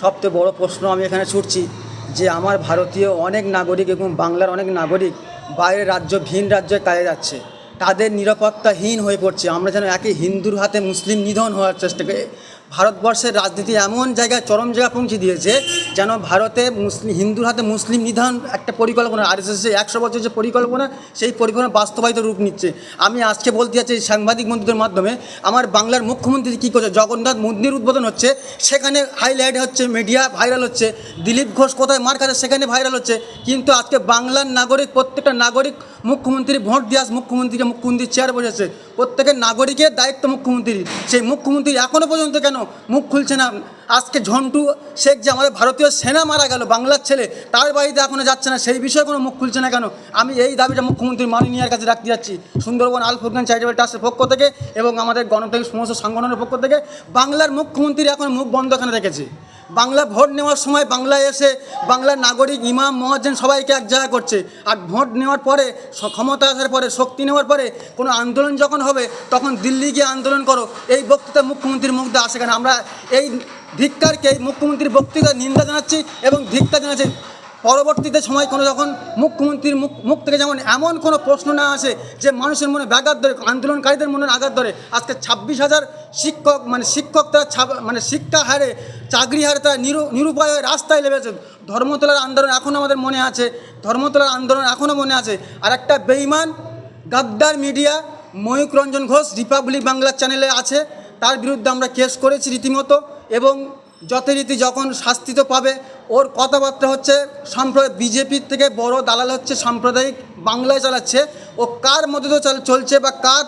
সবচেয়ে বড় প্রশ্ন আমি এখানে ছুটছি যে আমার ভারতীয় অনেক নাগরিক এবং বাংলার অনেক নাগরিক বাইরের রাজ্য, ভিন রাজ্যে কাজে যাচ্ছে। তাদের নিরাপত্তাহীন হয়ে পড়ছে। আমরা যেন একে হিন্দুর হাতে মুসলিম নিধন হওয়ার চেষ্টা ভারতবর্ষের রাজনীতি এমন জায়গায়, চরম জায়গা পৌঁছে দিয়েছে যেন ভারতে মুসলিম হিন্দুর হাতে মুসলিম নিধন একটা পরিকল্পনা আর এস যে একশো বছর যে পরিকল্পনা, সেই পরিকল্পনা বাস্তবায়িত রূপ নিচ্ছে। আমি আজকে বলতে চাচ্ছি সাংবাদিক বন্ধুদের মাধ্যমে, আমার বাংলার মুখ্যমন্ত্রী কী করছে? জগন্নাথ মন্দির উদ্বোধন হচ্ছে, সেখানে হাইলাইট হচ্ছে মিডিয়া ভাইরাল হচ্ছে, দিলীপ ঘোষ কোথায় মার খাচ্ছে, সেখানে ভাইরাল হচ্ছে, কিন্তু আজকে বাংলার নাগরিক, প্রত্যেকটা নাগরিক মুখ্যমন্ত্রী ভোট দিয়ে মুখ্যমন্ত্রীকে মুখ্যমন্ত্রীর চেয়ার বসেছে। প্রত্যেকের নাগরিকের দায়িত্ব মুখ্যমন্ত্রীর। সেই মুখ্যমন্ত্রী এখনও পর্যন্ত কেন মুখ খুলছে না। আজকে ঝন্টু শেখ যে আমাদের ভারতীয় সেনা মারা গেল, বাংলার ছেলে, তার বাড়িতে এখনও যাচ্ছে না। সেই বিষয়ে কোনো মুখ খুলছে না কেন? আমি এই দাবিটা মুখ্যমন্ত্রী মাননীয়ার কাছে রাখতে যাচ্ছি। সুন্দরবন আল ফুরকান চ্যারিটেবল ট্রাস্টের পক্ষ থেকে এবং আমাদের গণতান্ত্রিক সমস্ত সংগঠনের পক্ষ থেকে। বাংলার মুখ্যমন্ত্রী এখন মুখ বন্ধ এখানে রেখেছে? বাংলা ভোট নেওয়ার সময় বাংলায় এসে বাংলার নাগরিক, ইমাম, মহাজন সবাইকে এক জায়গা করছে। আর ভোট নেওয়ার পরে ক্ষমতা আসার পরে, শক্তি নেওয়ার পরে কোনো আন্দোলন যখন হবে, তখন দিল্লি গিয়ে আন্দোলন করো। এই বক্তৃতা মুখ্যমন্ত্রীর মুখ দিয়ে আসে কেন? আমরা এই ধিক্কারকে, এই মুখ্যমন্ত্রীর বক্তৃতা নিন্দা জানাচ্ছি এবং ধিক্কার জানাচ্ছি। পরবর্তীতে সময় কোনো যখন মুখ্যমন্ত্রীর মুখ মুখ থেকে যেমন এমন কোনো প্রশ্ন না আসে যে মানুষের মনে ব্যাঘাত ধরে, আন্দোলনকারীদের মনে আঘাত ধরে, আজকে ছাব্বিশ হাজার শিক্ষক মানে শিক্ষক তারা মানে শিক্ষা হারে চাকরি হারে তারা নিরু, নিরুপায় রাস্তায় লেগেছে ধর্মতলার আন্দোলন এখনও আমাদের মনে আছে, ধর্মতলার আন্দোলন এখনও মনে আছে। আর একটা বেইমান গাদ্দার মিডিয়া ময়ূক রঞ্জন ঘোষ, রিপাবলিক বাংলা চ্যানেলে আছে। তার বিরুদ্ধে আমরা কেস করেছি রীতিমতো এবং যথারীতি যখন শাস্তি তো পাবে, ওর কথাবার্তা হচ্ছে সাম্প্রদায়িক বিজেপির থেকে বড় দালাল হচ্ছে সাম্প্রদায়িক বাংলায় চালাচ্ছে। ও কার মধ্যে তো চাল- চলছে বা কার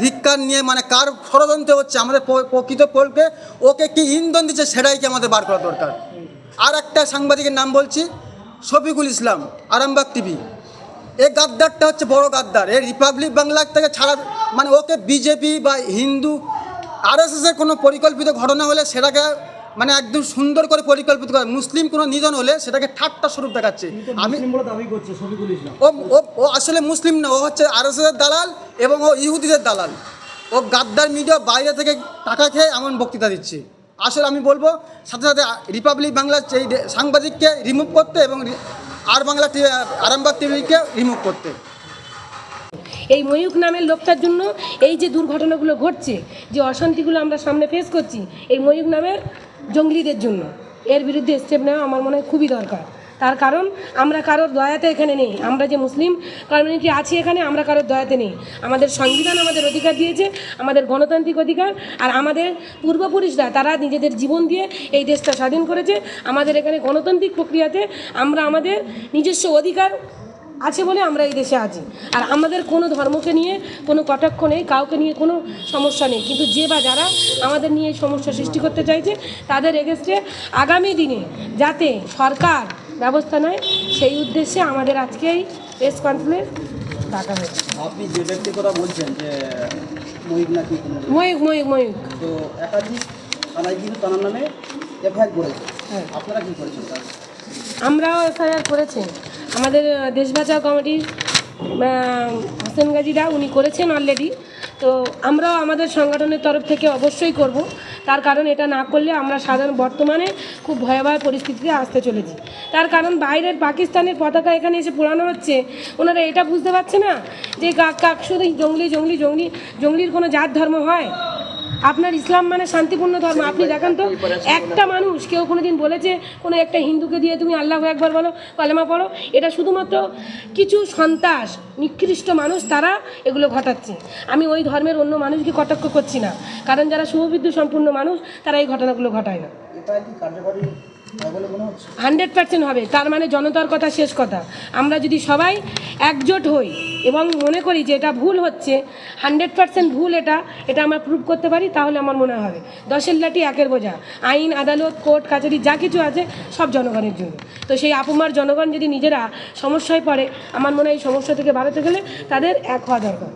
ধিক্কার নিয়ে মানে কার ষড়যন্ত্র হচ্ছে আমাদের প্রকৃত পোলকে ওকে কি ইন্ধন দিচ্ছে সেটাই কি আমাদের বার করা দরকার। আর একটা সাংবাদিকের নাম বলছি, শফিকুল ইসলাম, আরামবাগ টিভি। এই গাদ্দারটা হচ্ছে বড় গাদ্দার। এই রিপাবলিক বাংলার থেকে ছাড়া মানে ওকে বিজেপি বা হিন্দু, আরএসএসের কোনো পরিকল্পিত ঘটনা হলে সেটাকে মানে একদম সুন্দর করে পরিকল্পিত করে। মুসলিম কোনো নিধন হলে সেটাকে ঠাট্টা স্বরূপ দেখাচ্ছে। আমি মুসলিম বলে দাবি করছে শফিকুল ইসলাম ও ও ও আসলে মুসলিম না ও হচ্ছে আরএসএসের দালাল এবং ও ইহুদিদের দালাল। ও গাদ্দার মিডিয়া বাইরে থেকে টাকা খেয়ে এমন বক্তৃতা দিচ্ছে। আসলে আমি বলব সাথে সাথে রিপাবলিক বাংলার এই সাংবাদিককে রিমুভ করতে এবং আর বাংলা আরামবাগ টিভিকে রিমুভ করতে। এই ময়ূক নামের লোকটার জন্য এই যে দুর্ঘটনাগুলো ঘটছে যে অশান্তিগুলো আমরা সামনে ফেস করছি এই ময়ূক নামের জঙ্গলিদের জন্য। এর বিরুদ্ধে স্টেপ নেওয়া আমার মনে হয় খুবই দরকার। তার কারণ, আমরা কারোর দয়াতে এখানে নেই। আমরা যে মুসলিম কমিউনিটি আছি এখানে? আমরা কারোর দয়াতে নেই। আমাদের সংবিধান আমাদের অধিকার দিয়েছে, আমাদের গণতান্ত্রিক অধিকার, আর আমাদের পূর্বপুরুষরা, তারা নিজেদের জীবন দিয়ে এই দেশটা স্বাধীন করেছে। আমাদের এখানে গণতান্ত্রিক প্রক্রিয়াতে আমরা আমাদের নিজস্ব অধিকার আছে বলে আমরা এই দেশে আছি। আর আমাদের কোনো ধর্মকে নিয়ে কোনো কটাক্ষ নেই কাউকে নিয়ে কোনো সমস্যা নেই। কিন্তু যে বা যারা আমাদের নিয়ে এই সমস্যা সৃষ্টি করতে চাইছে তাদের এগেস্টে আগামী দিনে যাতে সরকার ব্যবস্থা নেয় সেই উদ্দেশ্যে আমাদের আজকে এই প্রেস কনফারেন্স ডাকা হয়েছে। আপনি যে ব্যক্তির কথা বলছেন যে মহিক নাকি ময়ূক ময়ূক ময়ূক তো একাধিক থানায় কিন্তু তার নামে এফআইআর করেছে। হ্যাঁ। আপনারা কি করেছেন আমরাও এফআইআর করেছি। আমাদের দেশ বাঁচাও কমিটির হোসেন গাজীরা উনি করেছেন অলরেডি তো আমরাও আমাদের সংগঠনের তরফ থেকে অবশ্যই করব। তার কারণ এটা না করলে আমরা সাধারণ বর্তমানে খুব ভয়াবহ পরিস্থিতিতে আসতে চলেছি। তার কারণ বাইরের পাকিস্তানের পতাকা এখানে এসে পোড়ানো হচ্ছে, ওনারা এটা বুঝতে পারছে না যে কাক কাক শুধু জঙ্গলি জঙ্গলি জঙ্গলি, জঙ্গলির কোনো জাত ধর্ম হয়? আপনার ইসলাম মানে শান্তিপূর্ণ ধর্ম। আপনি দেখেন তো একটা মানুষ কেউ কোনো দিন বলেছে কোনো একটা হিন্দুকে দিয়ে তুমি আল্লাহ একবার বলো কলেমা পড়ো। এটা শুধুমাত্র কিছু সন্ত্রাস নিকৃষ্ট মানুষ তারা এগুলো ঘটাচ্ছে। আমি ওই ধর্মের অন্য মানুষকে কটাক্ষ করছি না। কারণ যারা শুভবিদ্যু সম্পূর্ণ মানুষ তারা এই ঘটনাগুলো ঘটায় না। হান্ড্রেড পার্সেন্ট হবে। তার মানে জনতার কথা শেষ কথা। আমরা যদি সবাই একজোট হই এবং মনে করি যে এটা ভুল হচ্ছে, হান্ড্রেড পার্সেন্ট ভুল এটা এটা আমরা প্রুভ করতে পারি, তাহলে আমার মনে হবে দশের লাঠি একের বোঝা। আইন, আদালত, কোর্ট কাছারি যা কিছু আছে, সব জনগণের জন্য। তো সেই আপুমার জনগণ যদি নিজেরা সমস্যায় পড়ে, আমার মনে হয় এই সমস্যা থেকে বাড়াতে গেলে তাদের এক হওয়া দরকার।